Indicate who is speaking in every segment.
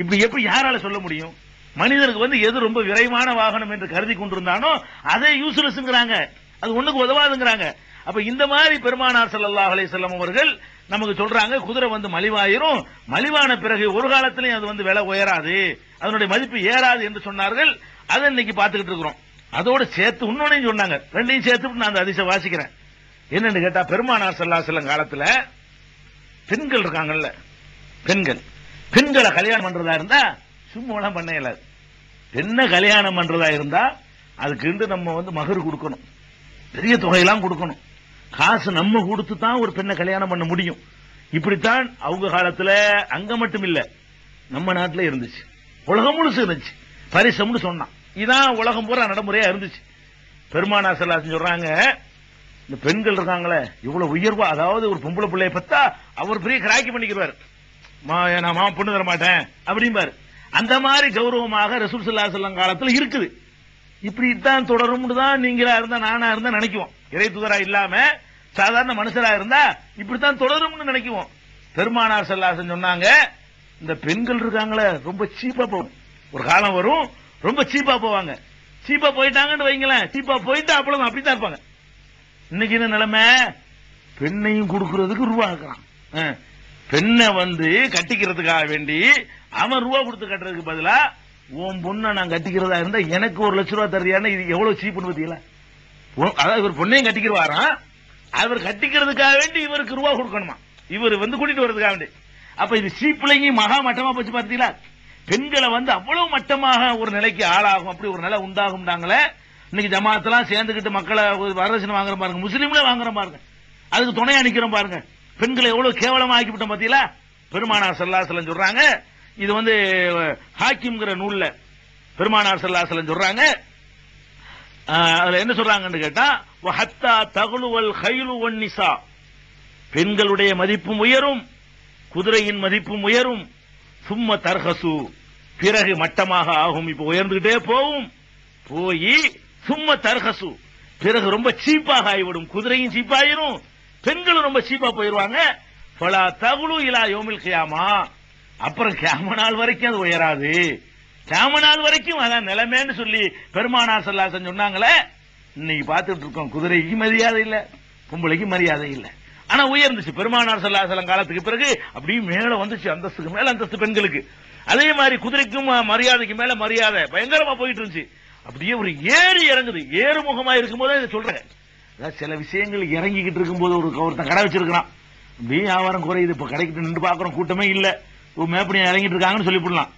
Speaker 1: இப்படி எப்படி யாரால சொல்ல முடியும்? மனிதனுக்கு வந்து எது ரொம்ப விரைவான வாகனம் என்று கருதி கொண்டிருந்தானோ அதே யூஸ்லெஸ்ங்கிறாங்க அது ஒண்ணுக்கு உதவாதுங்கிறாங்க. அப்ப இந்த மாதிரி பெருமானார் ஸல்லல்லாஹு அலைஹி செல்லம் அவர்கள் நமக்கு சொல்றாங்க குதிரை வந்து மலிவாயிரும். மலிவான பிறகு ஒரு காலத்திலையும் அது வந்து விலை உயராது. அதனுடைய மதிப்பு ஏறாது என்று சொன்னார்கள். அதை இன்னைக்கு பார்த்துக்கிட்டு இருக்கிறோம். அதோட சேர்த்து இன்னொன்னு சொன்னாங்க. ரெண்டையும் சேர்த்து நான் அந்த அதிசயம் வாசிக்கிறேன். என்னன்னு கேட்டா பெருமானார் ஸல்லல்லாஹு செல்லம் காலத்துல பெண்கள் இருக்காங்கல்ல. பெண்கள். பெண்களை கல்யாணம் பண்றதா இருந்தா சும்மா எல்லாம் பண்ண இயலாது பெண்ணை கல்யாணம் பண்றதா இருந்தா அதுக்கு இருந்து நம்ம வந்து மகர் கொடுக்கணும். பெரிய தொகையெல்லாம் கொடுக்கணும். காசு நம்ம கொடுத்து தான் ஒரு பெண்ணை கல்யாணம் பண்ண முடியும். இப்படித்தான் அவங்க காலத்துல அங்க மட்டும் இல்ல நம்ம நாட்டில இருந்துச்சு. உலகம் முழுசு இருந்துச்சு. பரிசம்னு சொன்னான். இதான் உலகம் பூரா நடைமுறையா இருந்துச்சு. பெருமானா செல்லாசன் சொல்றாங்க இந்த பெண்கள் இருக்காங்களே இவ்வளவு உயர்வா அதாவது ஒரு பொம்பளை பிள்ளைய பத்தா அவர் பெரிய கிராக்கி பண்ணிக்கிறாரு நான் மா பொண்ணு தர மாட்டேன். அப்படிம்பாரு. அந்த மாதிரி கௌரவமாக ரசூல் சல்லா செல்லம் காலத்தில் இருக்குது. இப்படித்தான் தொடரும்னு தான் நீங்களா இருந்தா நானா இருந்தா நினைக்குவோம். இறை தூதரா இல்லாம சாதாரண மனுஷரா இருந்தா இப்படித்தான் தொடரும்னு நினைக்குவோம். பெருமானார் செல்லாசன் சொன்னாங்க இந்த பெண்கள் இருக்காங்களே ரொம்ப சீப்பா போகும். ஒரு காலம் வரும் ரொம்ப சீப்பா போவாங்க. சீப்பா போயிட்டாங்கன்னு வைங்களேன் சீப்பா போயிட்டு அவ்வளவு அப்படித்தான் இருப்பாங்க. இன்னைக்கு என்ன நிலைமை? பெண்ணையும் கொடுக்கறதுக்கு ரூபா இருக்கிறான் ஆ. பெண்ணை வந்து கட்டிக்கிறதுக்காக வேண்டி அவன் ரூபா கொடுத்து கட்டுறதுக்கு பதிலா உன் பொண்ணை நான் கட்டிக்கிறதா இருந்தா எனக்கு ஒரு லட்ச ரூபா தருவியான்னு இது எவ்வளவு சீப்புன்னு பத்தியில அதாவது இவர் பொண்ணையும் கட்டிக்கிறவாராம் அவர் கட்டிக்கிறதுக்காக வேண்டி இவருக்கு ரூபா கொடுக்கணுமா? இவர் வந்து கூட்டிட்டு வர்றதுக்காக வேண்டி. அப்ப இது சீப்பிள்ளைங்க மகா மட்டமா போச்சு பார்த்தீங்களா பெண்களை வந்து அவ்வளவு மட்டமாக ஒரு நிலைக்கு ஆளாகும். அப்படி ஒரு நிலை உண்டாகும்டாங்களே இன்னைக்கு ஜமாத்தெல்லாம் சேர்ந்துக்கிட்டு மக்களை வரதட்சணை வாங்குற பாருங்க. முஸ்லீம்களே வாங்குற பாருங்க. அதுக்கு துணையா நிக்கிறோம் பாருங்க. பெண்களை எவ்வளவு கேவலமா ஆக்கிவிட்டோம் பாத்தீங்களா? பெருமானார் சல்லாசலம் சொல்றாங்க இது வந்து ஹாக்கிம்ங்கிற நூல்ல பெருமானார் சல்லாசலம் சொல்றாங்க. அதுல என்ன சொல்றாங்கன்னு கேட்டா ஹத்தா தகுலுவல் கைலு ஒன்னிசா பெண்களுடைய மதிப்பும் உயரும் குதிரையின் மதிப்பும் உயரும். சும்ம தர்ஹசு. பிறகு மட்டமாக ஆகும் இப்ப உயர்ந்துகிட்டே போகும் போய் சும்ம தர்ஹசு. பிறகு ரொம்ப சீப்பாக ஆகிவிடும் குதிரையும் சீப்பாயிரும். பெண்களும் ரொம்ப சீப்பா போயிருவாங்க. பலா தகுழு இலா யோமில் கியாமா. அப்புறம் கியாம நாள் வரைக்கும் அது உயராது. கியாம நாள் வரைக்கும் அதான் நிலைமைன்னு சொல்லி பெருமானார் சல்லாசன் சொன்னாங்களே இன்னைக்கு பார்த்துட்டு இருக்கோம். குதிரைக்கு மரியாதை இல்ல பொம்பளைக்கு மரியாதை இல்ல. ஆனா உயர்ந்துச்சு. பெருமானார் சல்லாசலம் காலத்துக்கு பிறகு அப்படியே மேல வந்துச்சு. அந்தஸ்துக்கு மேல அந்தஸ்து பெண்களுக்கு. அதே மாதிரி குதிரைக்கும் மரியாதைக்கு மேல மரியாதை. பயங்கரமா போயிட்டு இருந்துச்சு. அப்படியே ஒரு ஏறி இறங்குது. ஏறுமுகமா இருக்கும்போது இதை சொல்றேன். சில விஷயங்கள் இறங்கிக்கிட்டு இருக்கும்போது ஒரு ஒருத்தன் கடை வச்சிருக்கிறான். அப்படியே வியாபாரம் குறையுது இப்போ கடைக்கிட்டு நின்று பார்க்குறோம் கூட்டமே இல்லை. ஒரு மேப்படி இறங்கிட்டு இருக்காங்கன்னு சொல்லிவிடலாம்.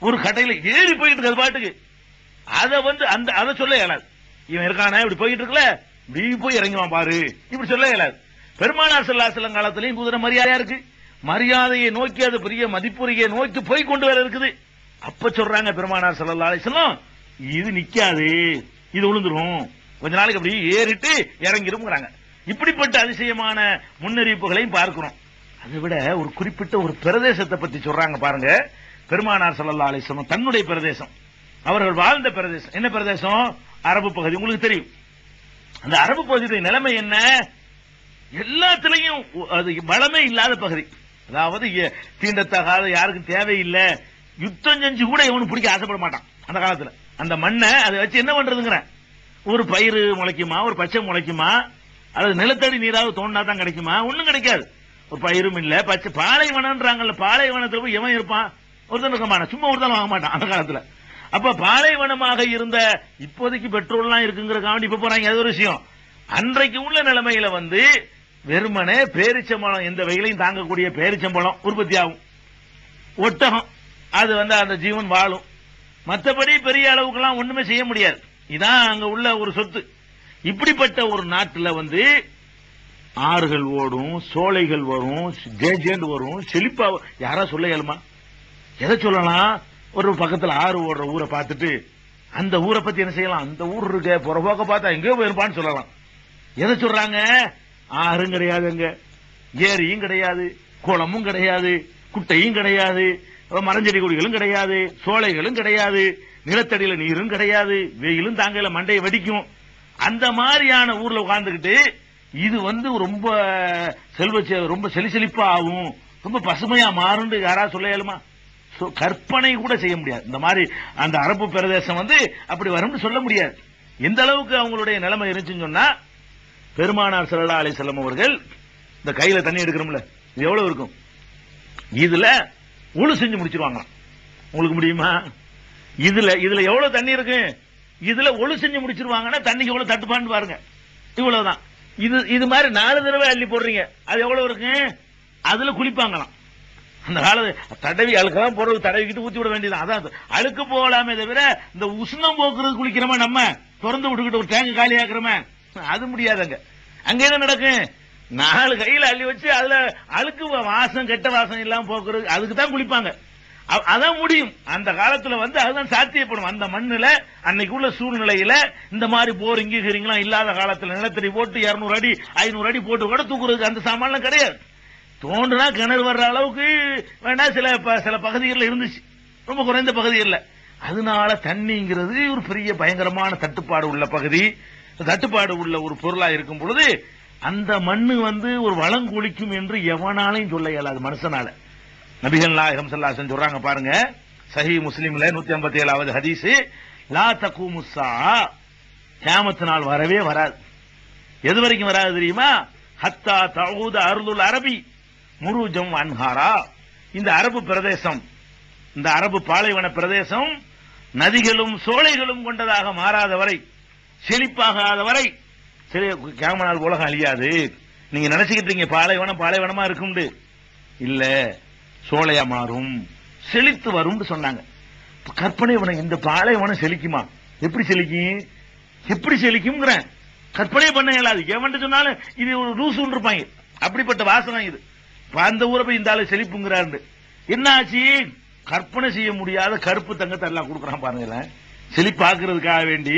Speaker 1: ஒரு கடையில் ஏறி போயிட்டு இருக்கு அது பாட்டுக்கு. அதை வந்து அந்த அதை சொல்ல இயலாது. இவன் இருக்கானா இப்படி போயிட்டு இருக்கல? இப்படி போய் இறங்குவான் பாரு. இப்படி சொல்ல இயலாது. பெருமானார் செல்லாசலம் காலத்திலையும் குதிரை மரியாதையா இருக்கு. மரியாதையை நோக்கி அது பெரிய மதிப்புரையை நோக்கி போய் கொண்டு வர இருக்குது. அப்ப சொல்றாங்க பெருமானார் செல்லா அலைஹி இது நிக்காது. இது விழுந்துரும் கொஞ்ச நாளைக்கு அப்படி ஏறிட்டு இறங்கிருங்கிறாங்க இப்படிப்பட்ட அதிசயமான முன்னறிவிப்புகளையும் பார்க்கிறோம். அதை விட ஒரு குறிப்பிட்ட ஒரு பிரதேசத்தை பத்தி சொல்றாங்க பாருங்க. பெருமானார் சல்லா அலிசம் தன்னுடைய பிரதேசம். அவர்கள் வாழ்ந்த பிரதேசம். என்ன பிரதேசம்? அரபு பகுதி. உங்களுக்கு தெரியும். அந்த அரபு பகுதியுடைய நிலைமை என்ன? எல்லாத்திலையும் அது வளமே இல்லாத பகுதி. அதாவது தீண்டத்தகாத யாருக்கும் தேவையில்லை. யுத்தம் செஞ்சு கூட இவனு பிடிக்க ஆசைப்பட மாட்டான். அந்த காலத்துல. அந்த மண்ணை அதை வச்சு என்ன பண்றதுங்கிறேன். ஒரு பயிர் முளைக்குமா ஒரு பச்சை முளைக்குமா அல்லது நிலத்தடி நீராக தோண்டினா தான் கிடைக்குமா? ஒன்றும் கிடைக்காது. ஒரு பயிரும் இல்ல. பச்சை பாலைவனம்ன்றாங்கல்ல பாலைவனத்துல போய் எவன் இருப்பான்? ஒருத்தன் இருக்க மாட்டான். சும்மா ஒருத்தன் வாங்க மாட்டான் அந்த காலத்துல. அப்ப பாலைவனமாக இருந்த இப்போதைக்கு பெட்ரோல்லாம் இருக்குங்கிற காண்டி இப்ப போறாங்க. அது ஒரு விஷயம். அன்றைக்கு உள்ள நிலைமையில வந்து வெறுமனே பேரிச்சம்பழம் எந்த வகையிலையும் தாங்கக்கூடிய பேரிச்சம்பழம் உற்பத்தி ஆகும். ஒட்டகம். அது வந்து அந்த ஜீவன் வாழும். மற்றபடி பெரிய அளவுக்குலாம் ஒண்ணுமே செய்ய முடியாது. இதான் அங்க உள்ள ஒரு சொத்து. இப்படிப்பட்ட ஒரு நாட்டில் வந்து ஆறுகள் ஓடும் சோலைகள் வரும் ஜேஜேண்டு வரும் செழிப்பா யாரா சொல்ல இயலுமா? எதை சொல்லலாம்? ஒரு பக்கத்துல ஆறு ஓடுற ஊரை பார்த்துட்டு அந்த ஊரை பத்தி என்ன செய்யலாம்? அந்த ஊர் இருக்க புறபோக்க பார்த்தா எங்கேயோ போயிருப்பான்னு சொல்லலாம். எதை சொல்றாங்க? ஆறும் கிடையாது அங்க. ஏரியும் கிடையாது குளமும் கிடையாது குட்டையும் கிடையாது மரஞ்செடி கொடிகளும் கிடையாது சோலைகளும் கிடையாது நிலத்தடியில நீரும் கிடையாது. வெயிலும் தாங்கல மண்டையை வெடிக்கும். அந்த மாதிரியான ஊர்ல உட்கார்ந்துகிட்டு இது வந்து ரொம்ப செல்வ செ- ரொம்ப செலிசெலிப்பா ஆகும். ரொம்ப பசுமையா மாறுண்டு யாராவது சொல்ல இயலுமா? கற்பனை கூட செய்ய முடியாது. இந்த மாதிரி அந்த அரபு பிரதேசம் வந்து அப்படி வரும்னு சொல்ல முடியாது. எந்த அளவுக்கு அவங்களுடைய நிலைமை இருந்துச்சுன்னு சொன்னா பெருமானார் சல்லா அலைஹி செல்லம் அவர்கள் இந்த கையில தண்ணி எடுக்கிறோம்ல இது எவ்வளவு இருக்கும்? இதுல உழு செஞ்சு முடிச்சிருவாங்களாம். உங்களுக்கு முடியுமா? இதுல இதுல எவ்வளவு தண்ணி இருக்கு? இதுல ஒழு செஞ்சு முடிச்சிருவாங்கன்னா தண்ணிக்கு எவ்வளவு தட்டுப்பான்னு பாருங்க. இவ்வளவுதான். இது இது மாதிரி நாலு தடவை அள்ளி போடுறீங்க. அது எவ்வளவு இருக்கு? அதுல குளிப்பாங்களாம் அந்த காலத்து தடவி அழுக்கெல்லாம் போடுறது தடவிக்கிட்டு ஊத்தி விட வேண்டியது அதான் அழுக்கு போகலாமே தவிர இந்த உஷ்ணம் போக்குறது குளிக்கிறோமா நம்ம? திறந்து விட்டுக்கிட்டு ஒரு டேங்க் காலி ஆக்குறோமே? அது முடியாதுங்க. அங்க என்ன நடக்கும் நாலு கையில அள்ளி வச்சு அதுல அழுக்கு வாசம் கெட்ட வாசம் இல்லாம போக்குறது அதுக்கு தான் குளிப்பாங்க. அதான் முடியும். அந்த காலத்துல வந்து அதுதான் சாத்தியப்படும். அந்த மண்ணுல அன்னைக்கு உள்ள சூழ்நிலையில இந்த மாதிரி போர் இங்கு இல்லாத காலத்துல நிலத்தடி போட்டு 200 அடி ஐநூறு அடி போட்டு கூட தூக்குறதுக்கு அந்த சாமான்லாம் கிடையாது. தோன்றுனா கிணறு வர்ற அளவுக்கு வேணா சில ப- சில பகுதிகளில் இருந்துச்சு. ரொம்ப குறைந்த பகுதிகளில். அதனால தண்ணிங்கிறது ஒரு பெரிய பயங்கரமான தட்டுப்பாடு உள்ள பகுதி. தட்டுப்பாடு உள்ள ஒரு பொருளா இருக்கும் பொழுது அந்த மண்ணு வந்து ஒரு வளம் குளிக்கும் என்று எவனாலையும் சொல்ல இயலாது மனுஷனால. நபிகள் நாயகம் ஸல்லல்லாஹு சொல்றாங்க பாருங்க. சஹி முஸ்லீம்ல நூத்தி ஐம்பத்தி ஏழாவது ஹதீஸ் லா தக்கூமுஸ்ஸா கேமத்து நாள் வரவே வராது. எது வரைக்கும் வராது தெரியுமா? ஹத்தா தவுத அருளுல் அரபி முருஜம் அன்ஹாரா. இந்த அரபு பிரதேசம் இந்த அரபு பாலைவன பிரதேசம் நதிகளும் சோலைகளும் கொண்டதாக மாறாத வரை செழிப்பாகாத வரை சரி கேமனால் உலகம் அழியாது. நீங்க நினைச்சுக்கிட்டு பாலைவனம் பாலைவனமா இருக்கும்னு. இல்ல. சோலையா மாறும் செழித்து வரும்னு சொன்னாங்க. கற்பனை பண்ண இந்த பாலைவனம் செழிக்குமா? எப்படி செழிக்கும் எப்படி செழிக்கும்ங்கிறேன். கற்பனை பண்ண இயலாது. எவன்ட்டு சொன்னாலும் இது ஒரு ரூசுன்னு இருப்பாங்க அப்படிப்பட்ட வாசனை இது. அந்த ஊரை போய் இந்த ஆளு செழிப்புங்கிறாரு என்ன ஆச்சு கற்பனை செய்ய முடியாத கருப்பு தங்கத்தை எல்லாம் கொடுக்குறான் பாருங்களேன். செழிப்பாக்குறதுக்காக வேண்டி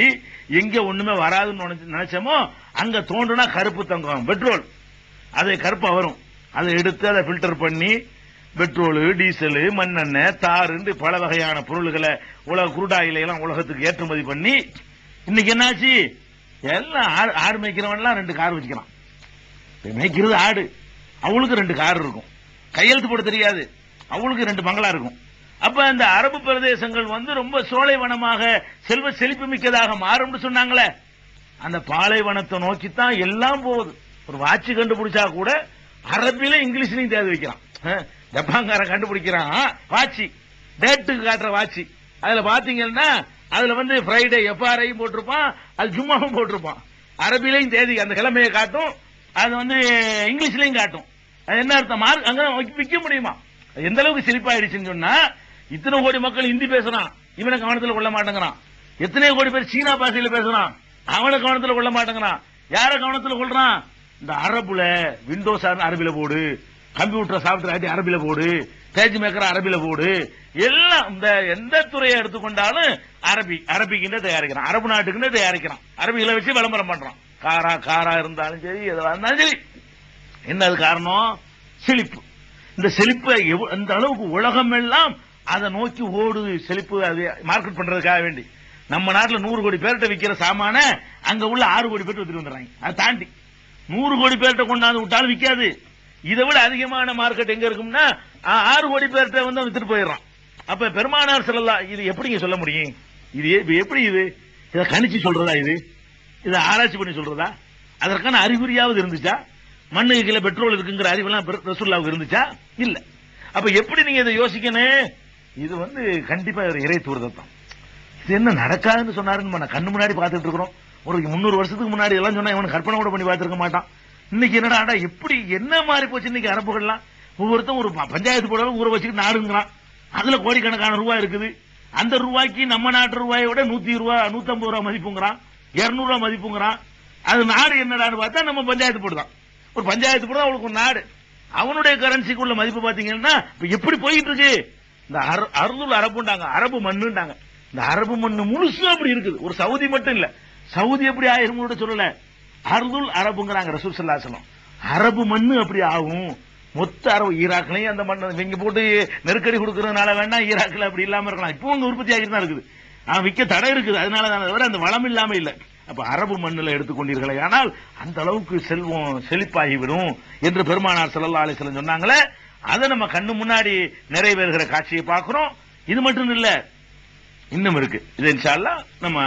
Speaker 1: எங்க ஒண்ணுமே வராதுன்னு நினைச்சோமோ அங்க தோன்றுனா கருப்பு தங்கம் பெட்ரோல். அது கருப்பா வரும். அதை எடுத்து அதை ஃபில்டர் பண்ணி பெட்ரோலு டீசலு மண்ணெண்ணெய் தாருண்டு பல வகையான பொருள்களை உலக குருடாயில எல்லாம் உலகத்துக்கு ஏற்றுமதி பண்ணி இன்னைக்கு என்னாச்சு? எல்லாம் ஆடு மேய்க்கிறவன்லாம் ரெண்டு கார் வச்சுக்கிறான். மேய்க்கிறது ஆடு. அவளுக்கு ரெண்டு கார் இருக்கும். கையெழுத்து போட தெரியாது. அவளுக்கு ரெண்டு பங்களா இருக்கும். அப்ப அந்த அரபு பிரதேசங்கள் வந்து ரொம்ப சோலைவனமாக செல்வ செழிப்பு மிக்கதாக மாறும்னு சொன்னாங்களே. அந்த பாலைவனத்தை நோக்கித்தான் எல்லாம் போகுது. ஒரு வாட்ச் கண்டுபிடிச்சா கூட அரபில இங்கிலீஷ்லையும் தேதி வைக்கிறான். ஜப்பான்காரன் கண்டுபிடிக்கிறான். வாட்சி. டேட்டுக்கு காட்டுற வாட்சி. அதுல பாத்தீங்கன்னா அதுல வந்து ஃப்ரைடே எஃப்ஆர்ஐயும் போட்டிருப்பான் அது ஜும்மாவும் போட்டிருப்பான். அரபிலையும் தேதி அந்த கிழமையை காட்டும். அது வந்து இங்கிலீஷ்லயும் காட்டும். அது என்ன அர்த்தம்? மார்க் அங்க விற்க விக்க முடியுமா? எந்த அளவுக்கு சிரிப்பாயிடுச்சுன்னு சொன்னா இத்தனை கோடி மக்கள் ஹிந்தி பேசுறான். இவனை கவனத்தில் கொள்ள மாட்டேங்கிறான். எத்தனை கோடி பேர் சீனா பாஷையில பேசுறான். அவனை கவனத்தில் கொள்ள மாட்டேங்கிறான். யார கவனத்தில் கொள்றான்? இந்த அரபுல விண்டோஸ் அரபில போடு. கம்ப்யூட்டர் சாப்ட்வேர் அரபில போடு பேஜ் மேக்கர் அரபில போடு. எல்லாம் இந்த எந்த துறையை எடுத்துக்கொண்டாலும் அரபி அரபிக்குன்னு தயாரிக்கிறான். அரபு நாட்டுக்குன்னு தயாரிக்கிறான். அரபிகளை வச்சு விளம்பரம் பண்றான். காரா காரா இருந்தாலும் சரி எதுவா இருந்தாலும் சரி. என்ன அது காரணம்? செழிப்பு. இந்த செழிப்பை எவ்வ- அந்த அளவுக்கு உலகம் எல்லாம் அதை நோக்கி ஓடுது. செழிப்பு அது மார்க்கெட் பண்றதுக்காக வேண்டி. நம்ம நாட்டில் நூறு கோடி பேர்கிட்ட விற்கிற சாமான அங்க உள்ள ஆறு கோடி பேர்ட்டு வித்துட்டு வந்துடுறாங்க. அதை தாண்டி நூறு கோடி பேர்கிட்ட கொண்டாந்து விட்டாலும் விற்காது இதை விட அதிகமான மார்க்கெட் எங்க இருக்கும்னா ஆறு கோடி பேர்கிட்ட வந்து அவன் வித்துட்டு போயிடுறான். அப்ப பெருமானார் சொல்லலாம் இது எப்படிங்க சொல்ல முடியும்? இது இது எப்படி இது? இதை கணிச்சு சொல்றதா இது? இதை ஆராய்ச்சி பண்ணி சொல்றதா? அதற்கான அறிகுறியாவது இருந்துச்சா? மண்ணுக்கு கீழே பெட்ரோல் இருக்குங்கிற அறிவெல்லாம் ரசூல்லாவுக்கு இருந்துச்சா? இல்ல. அப்ப எப்படி நீங்க இதை யோசிக்கணும்? இது வந்து கண்டிப்பா ஒரு இறை தூர்தத்தம் இது என்ன நடக்காதுன்னு சொன்னாருன்னு கண்ணு முன்னாடி பார்த்துட்டு இருக்கிறோம். ஒரு முந்நூறு வருஷத்துக்கு முன்னாடி எல்லாம் சொன்னா இவன் கற்பனை கூட பண்ணி பார்த்துருக்க மாட்டான். இன்னைக்கு என்னடா எப்படி என்ன மாறி போச்சு? இன்னைக்கு அரபுகள்லாம். ஒவ்வொருத்தரும் ஒரு பஞ்சாயத்து போட ஊற வச்சுட்டு நாடுங்கிறான். அதுல கோடிக்கணக்கான ரூபாய் இருக்குது. அந்த ரூபாய்க்கு நம்ம நாட்டு ரூபாயை விட நூத்தி ரூபா நூத்தம்பது ரூபா மதிப்புங்கிறான். இருநூறு ரூபா மதிப்புங்கிறான். அது நாடு என்னடான்னு பார்த்தா நம்ம பஞ்சாயத்து போடுதான் ஒரு பஞ்சாயத்து போடுதான் அவளுக்கு ஒரு நாடு. அவனுடைய கரன்சிக்குள்ள மதிப்பு பாத்தீங்கன்னா எப்படி போயிட்டு இருக்கு? இந்த அர- அருள் அரபுண்டாங்க அரபு மண்ணுண்டாங்க இந்த அரபு மண்ணு முழுசும் அப்படி இருக்குது. ஒரு சவுதி மட்டும் இல்ல. சவுதி எப்படி ஆயிரம் கூட சொல்லல. அருள் அரபுங்கிறாங்க ரசூல் ஸல்லல்லாஹு அரபு மண்ணு அப்படி ஆகும். மொத்த அரபு ஈராக்லையும் அந்த மண் இங்க போட்டு நெருக்கடி கொடுக்கறதுனால வேண்டாம் ஈராக்ல அப்படி இல்லாம இருக்கலாம். இப்போ உங்க உற்பத்தி ஆகிட்டு தான் இருக்குது. ஆனா, விற்க தடை இருக்குது. அதனால தான் தவிர அந்த வளம் இல்லாம இல்ல. அப்ப அரபு மண்ணில் எடுத்துக்கொண்டீர்களே ஆனால் அந்த அளவுக்கு செல்வம் செழிப்பாகிவிடும் என்று பெருமானார் செல்லல்லா அலிசலம் சொன்னாங்களே அதை நம்ம கண்ணு முன்னாடி நிறைவேறுகிற காட்சியை பார்க்கிறோம். இது மட்டும் இல்ல இன்னும் இருக்கு. இது இன்ஷா நம்ம